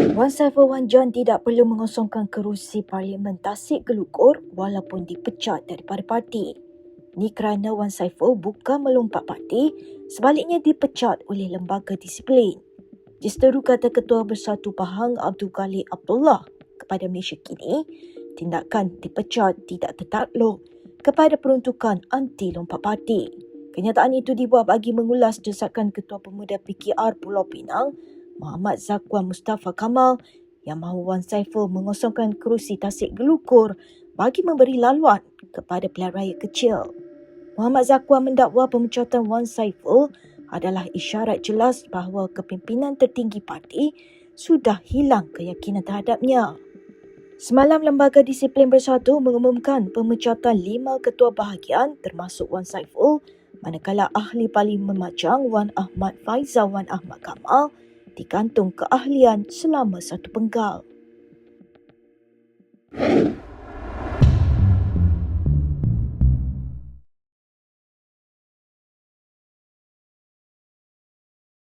Wan Saiful Wan John tidak perlu mengosongkan kerusi Parlimen Tasik Gelukur walaupun dipecat daripada parti. Ini kerana Wan Saiful bukan melompat parti, sebaliknya dipecat oleh lembaga disiplin. Justeru kata Ketua Bersatu Pahang Abdul Khalid Abdullah kepada Malaysia kini, tindakan dipecat tidak tertakluk kepada peruntukan anti lompat parti. Kenyataan itu dibuat bagi mengulas desakan Ketua Pemuda PKR Pulau Pinang, Muhammad Zakwan Mustafa Kamal yang mahu Wan Saiful mengosongkan kerusi Tasik Gelukur bagi memberi laluan kepada pilihan raya kecil. Muhammad Zakwan mendakwa pemecatan Wan Saiful adalah isyarat jelas bahawa kepimpinan tertinggi parti sudah hilang keyakinan terhadapnya. Semalam Lembaga Disiplin Bersatu mengumumkan pemecatan lima ketua bahagian termasuk Wan Saiful manakala ahli Parlimen Majang Wan Ahmad Faizal Wan Ahmad Kamal digantung keahlian selama satu penggal.